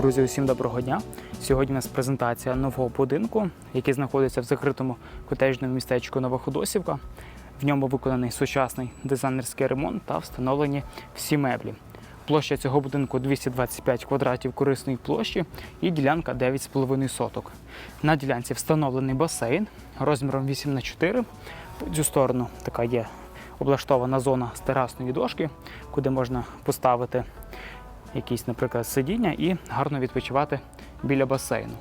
Друзі, усім доброго дня. Сьогодні у нас презентація нового будинку, який знаходиться в закритому котеджному містечку Новоходосівка. В ньому виконаний сучасний дизайнерський ремонт та встановлені всі меблі. Площа цього будинку 225 квадратів корисної площі і ділянка 9,5 соток. На ділянці встановлений басейн розміром 8 на 4 По цю сторону така є облаштована зона з терасної дошки, куди можна поставити якісь, наприклад, сидіння і гарно відпочивати біля басейну.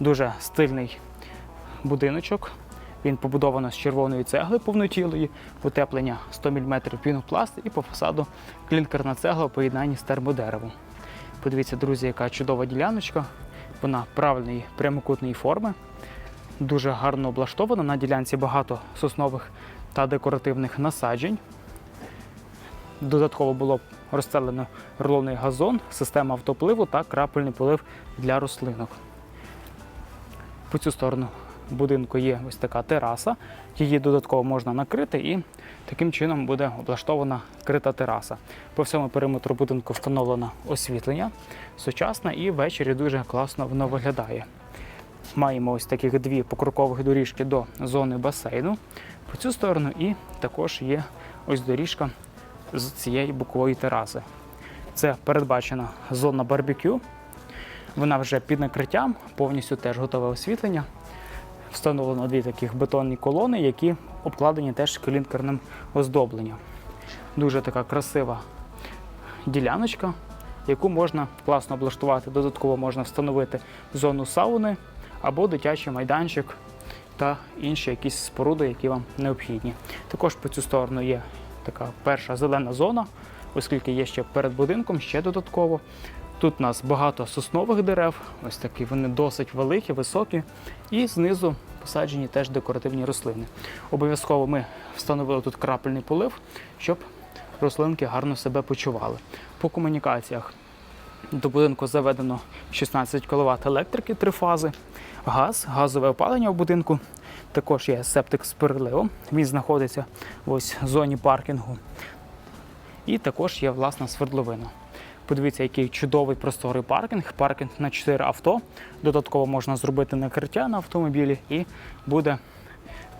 Дуже стильний будиночок. Він побудовано з червоної цегли повнотілої, утеплення 100 мм пінопласт і по фасаду клінкерна цегла у поєднанні з термодеревом. Подивіться, друзі, яка чудова діляночка. Вона правильної прямокутної форми, дуже гарно облаштована. На ділянці багато соснових та декоративних насаджень. Додатково було розстелено рулонний газон, система автопливу та крапельний полив для рослинок. По цю сторону будинку є ось така тераса. Її додатково можна накрити і таким чином буде облаштована крита тераса. По всьому периметру будинку встановлено освітлення сучасне і ввечері дуже класно воно виглядає. Маємо ось таких дві покрокових доріжки до зони басейну по цю сторону, і також є ось доріжка з цієї бокової тераси. Це передбачена зона барбекю. Вона вже під накриттям, повністю теж готове освітлення. Встановлено дві таких бетонні колони, які обкладені теж клінкерним оздобленням. Дуже така красива діляночка, яку можна класно облаштувати. Додатково можна встановити зону сауни або дитячий майданчик та інші якісь споруди, які вам необхідні. Також по цю сторону є така перша зелена зона, оскільки є ще перед будинком, ще додатково. Тут у нас багато соснових дерев, ось такі вони досить великі, високі, і знизу посаджені теж декоративні рослини. Обов'язково ми встановили тут крапельний полив, щоб рослинки гарно себе почували. По комунікаціях до будинку заведено 16 кВт електрики, три фази, газ, газове опалення в будинку. Також є септик з переливом. Він знаходиться ось в зоні паркінгу. І також є власна свердловина. Подивіться, який чудовий просторий паркінг. Паркінг на 4 авто. Додатково можна зробити накриття на автомобілі і буде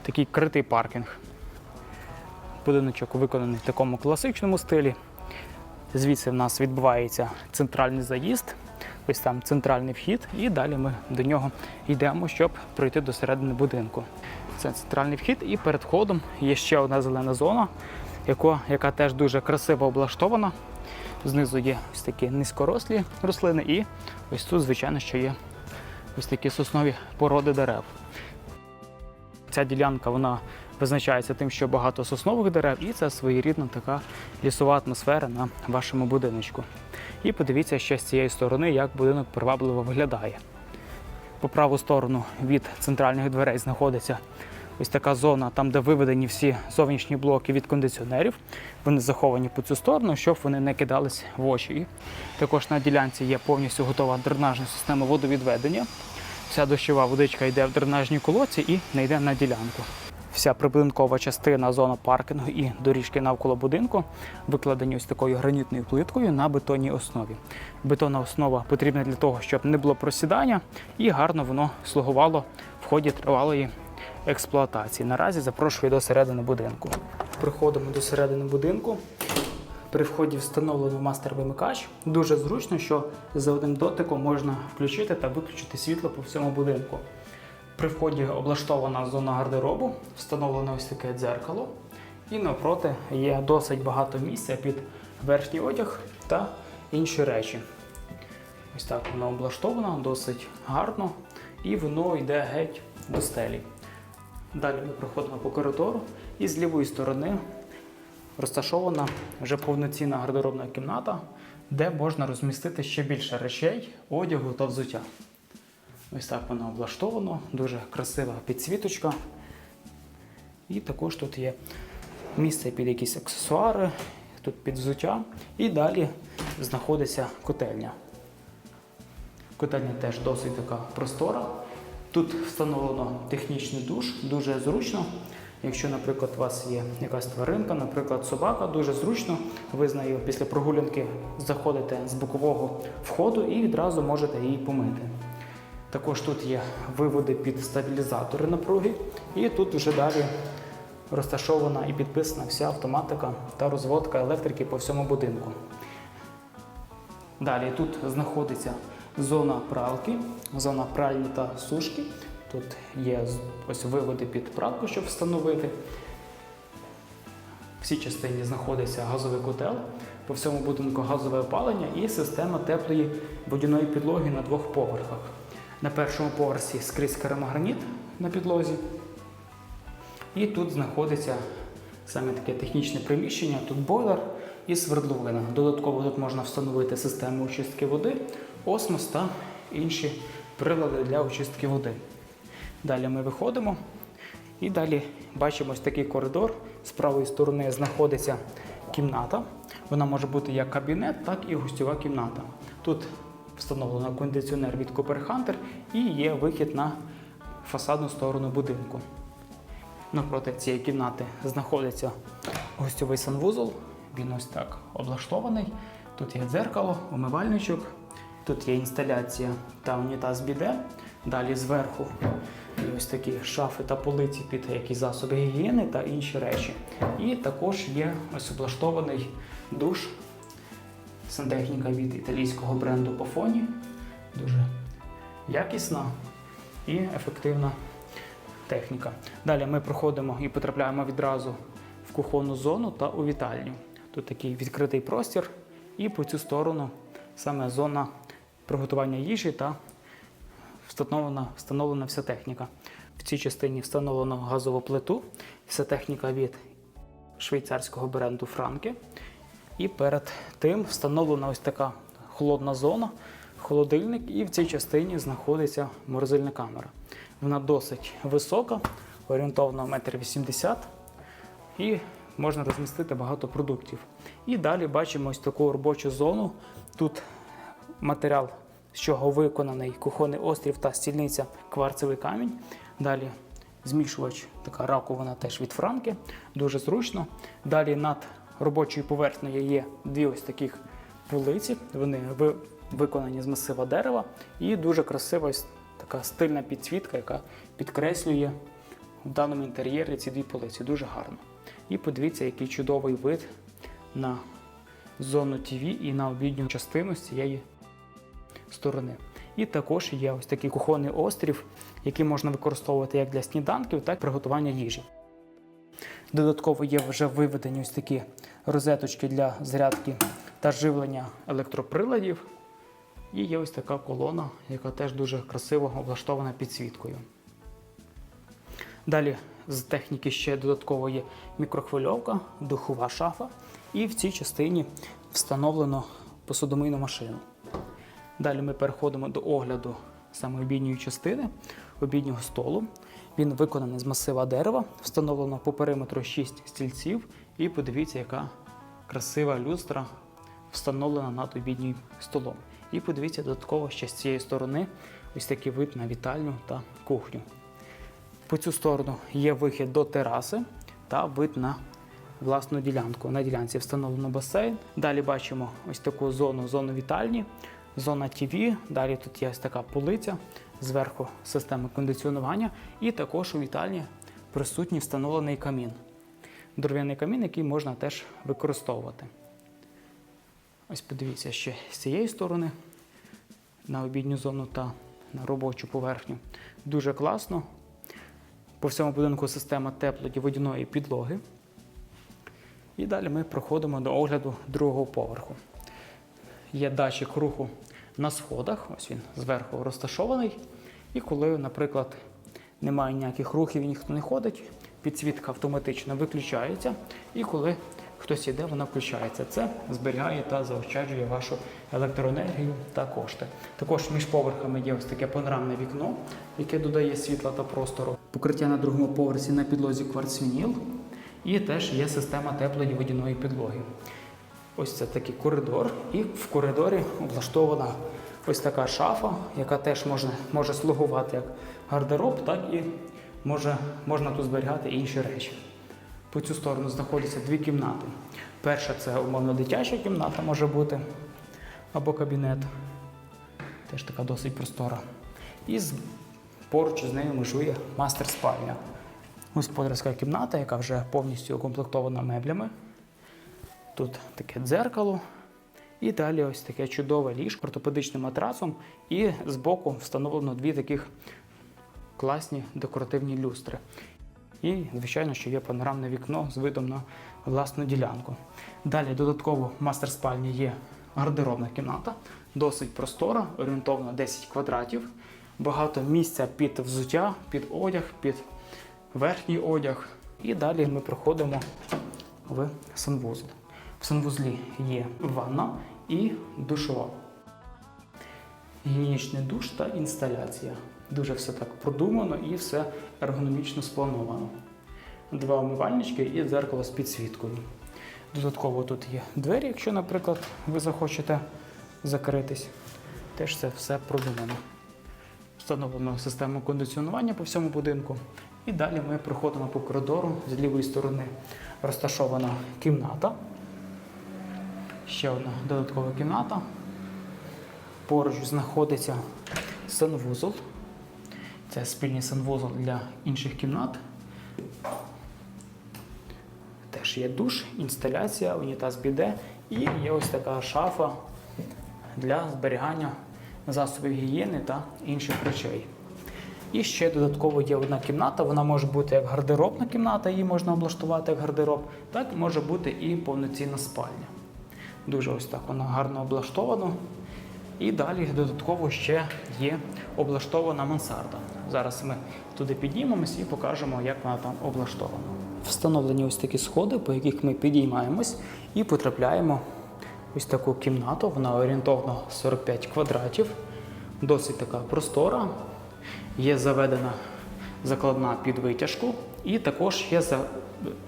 такий критий паркінг. Будиночок виконаний в такому класичному стилі. Звідси в нас відбувається центральний заїзд, ось там центральний вхід, і далі ми до нього йдемо, щоб пройти до середини будинку. Це центральний вхід, і перед входом є ще одна зелена зона, яка, яка теж дуже красиво облаштована. Знизу є ось такі низькорослі рослини, і ось тут, звичайно, що є ось такі соснові породи дерев. Ця ділянка вона визначається тим, що багато соснових дерев, і це своєрідна така лісова атмосфера на вашому будиночку. І подивіться ще з цієї сторони, як будинок привабливо виглядає. По праву сторону від центральних дверей знаходиться ось така зона, там, де виведені всі зовнішні блоки від кондиціонерів. Вони заховані по цю сторону, щоб вони не кидались в очі. І також на ділянці є повністю готова дренажна система водовідведення. Вся дощова водичка йде в дренажні колодці і не йде на ділянку. Вся прибудинкова частина, зона паркінгу і доріжки навколо будинку викладені ось такою гранітною плиткою на бетонній основі. Бетонна основа потрібна для того, щоб не було просідання і гарно воно слугувало в ході тривалої експлуатації. Наразі запрошую до середини будинку. Приходимо до середини будинку. При вході встановлено мастер-вимикач. Дуже зручно, що за одним дотиком можна включити та виключити світло по всьому будинку. При вході облаштована зона гардеробу, встановлено ось таке дзеркало. І навпроти є досить багато місця під верхній одяг та інші речі. Ось так воно облаштовано, досить гарно, і воно йде геть до стелі. Далі ми проходимо по коридору, і з лівої сторони розташована вже повноцінна гардеробна кімната, де можна розмістити ще більше речей, одягу та взуття. Ось так воно облаштовано, дуже красива підсвіточка. І також тут є місце під якісь аксесуари, тут під взуття. І далі знаходиться котельня. Котельня теж досить така простора. Тут встановлено технічний душ, дуже зручно. Якщо, наприклад, у вас є якась тваринка, наприклад, собака, дуже зручно, ви з нею після прогулянки заходите з бокового входу і відразу можете її помити. Також тут є виводи під стабілізатори напруги, і тут вже далі розташована і підписана вся автоматика та розводка електрики по всьому будинку. Далі тут знаходиться зона пралки, зона пральні та сушки. Тут є ось виводи під пралку, щоб встановити. В цій частині знаходиться газовий котел, по всьому будинку газове опалення і система теплої водяної підлоги на двох поверхах. На першому поверсі скрізь керамограніт на підлозі. І тут знаходиться саме таке технічне приміщення, тут бойлер і свердловина. Додатково тут можна встановити систему очистки води, осмос та інші прилади для очистки води. Далі ми виходимо і далі бачимо ось такий коридор. З правої сторони знаходиться кімната. Вона може бути як кабінет, так і гостьова кімната. Тут встановлено кондиціонер від Cooper Hunter і є вихід на фасадну сторону будинку. Напроти цієї кімнати знаходиться гостьовий санвузол. Він ось так облаштований. Тут є дзеркало, умивальничок, тут є інсталяція та унітаз біде. Далі зверху є ось такі шафи та полиці під якісь засоби гігієни та інші речі. І також є ось облаштований душ сантехніка від італійського бренду Pofoni. Дуже якісна і ефективна техніка. Далі ми проходимо і потрапляємо відразу в кухонну зону та у вітальню. Тут такий відкритий простір, і по цю сторону саме зона приготування їжі та встановлена, встановлена вся техніка. В цій частині встановлено газову плиту, вся техніка від швейцарського бренду Франки. І перед тим встановлена ось така холодна зона, холодильник, і в цій частині знаходиться морозильна камера. Вона досить висока, орієнтовно 1,80 м, і можна розмістити багато продуктів. І далі бачимо ось таку робочу зону. Тут матеріал, з чого виконаний кухонний острів та стільниця кварцевий камінь. Далі змішувач, така раковина теж від франки, дуже зручно. Далі над робочою поверхнею є дві ось таких полиці. Вони виконані з масива дерева і дуже красива ось така стильна підсвітка, яка підкреслює в даному інтер'єрі ці дві полиці. Дуже гарно. І подивіться, який чудовий вид на зону ТВ і на обідню частину з цієї сторони. І також є ось такий кухонний острів, який можна використовувати як для сніданків, так і приготування їжі. Додатково є вже виведені ось такі розеточки для зарядки та живлення електроприладів. І є ось така колона, яка теж дуже красиво облаштована підсвіткою. Далі з техніки ще додатково є мікрохвильовка, духова шафа, і в цій частині встановлено посудомийну машину. Далі ми переходимо до огляду саме обідньої частини, обіднього столу. Він виконаний з масива дерева, встановлено по периметру 6 стільців. І подивіться, яка красива люстра встановлена над обіднім столом. І подивіться додатково ще з цієї сторони ось такий вид на вітальню та кухню. По цю сторону є вихід до тераси та вид на власну ділянку. На ділянці встановлено басейн. Далі бачимо ось таку зону, зону вітальні, зона ТВ. Далі тут є ось така полиця, зверху система кондиціонування, і також у вітальні присутній встановлений камін. Дерев'яний камін, який можна теж використовувати. Ось подивіться ще з цієї сторони на обідню зону та на робочу поверхню. Дуже класно. По всьому будинку система теплої водяної підлоги. І далі ми проходимо до огляду другого поверху. Є датчик руху на сходах, ось він зверху розташований. І коли, наприклад, немає ніяких рухів і ніхто не ходить, підсвітка автоматично виключається. І коли хтось іде, вона включається. Це зберігає та заощаджує вашу електроенергію та кошти. Також між поверхами є ось таке панорамне вікно, яке додає світла та простору. Покриття на другому поверсі на підлозі кварцвініл. І теж є система теплої водяної підлоги. Ось це такий коридор, і в коридорі облаштована ось така шафа, яка теж може, може слугувати як гардероб, так і може, можна тут зберігати інші речі. По цю сторону знаходяться дві кімнати. Перша це умовно дитяча кімната може бути, або кабінет. Теж така досить простора. І поруч з нею межує мастер-спальня. Господарська кімната, яка вже повністю укомплектована меблями. Тут таке дзеркало. І далі ось таке чудове ліжко ортопедичним матрасом. І збоку встановлено дві таких класні декоративні люстри. І, звичайно, що є панорамне вікно з видом на власну ділянку. Далі додатково в мастер-спальні є гардеробна кімната, досить простора, орієнтовно 10 квадратів, багато місця під взуття, під одяг, під верхній одяг. І далі ми проходимо в санвузол. В санвузлі є ванна і душова. Гігієнічний душ та інсталяція. Дуже все так продумано і все ергономічно сплановано. Два умивальнички і дзеркало з підсвіткою. Додатково тут є двері, якщо, наприклад, ви захочете закритись. Теж це все продумано. Встановлено систему кондиціонування по всьому будинку. І далі ми проходимо по коридору. З лівої сторони розташована кімната. Ще одна додаткова кімната. Поруч знаходиться санвузол. Це спільний санвузол для інших кімнат. Теж є душ, інсталяція, унітаз біде і є ось така шафа для зберігання засобів гігієни та інших речей. І ще додатково є одна кімната, вона може бути як гардеробна кімната, її можна облаштувати як гардероб, так може бути і повноцінна спальня. Дуже ось так вона гарно облаштована. І далі додатково ще є облаштована мансарда. Зараз ми туди піднімемось і покажемо, як вона там облаштована. Встановлені ось такі сходи, по яких ми підіймаємось і потрапляємо ось таку кімнату. Вона орієнтовно 45 квадратів, досить така простора. Є заведена закладна під витяжку, і також є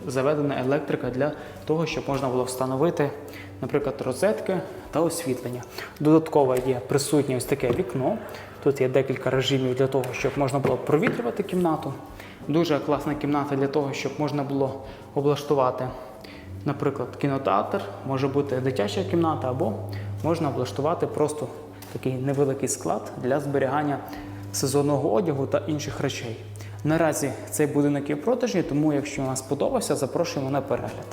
заведена електрика для того, щоб можна було встановити, наприклад, розетки та освітлення. Додатково є присутнє ось таке вікно. Тут є декілька режимів для того, щоб можна було провітрювати кімнату. Дуже класна кімната для того, щоб можна було облаштувати, наприклад, кінотеатр, може бути дитяча кімната, або можна облаштувати просто такий невеликий склад для зберігання сезонного одягу та інших речей. Наразі цей будинок є в продажі, тому якщо вам сподобався, запрошуємо на перегляд.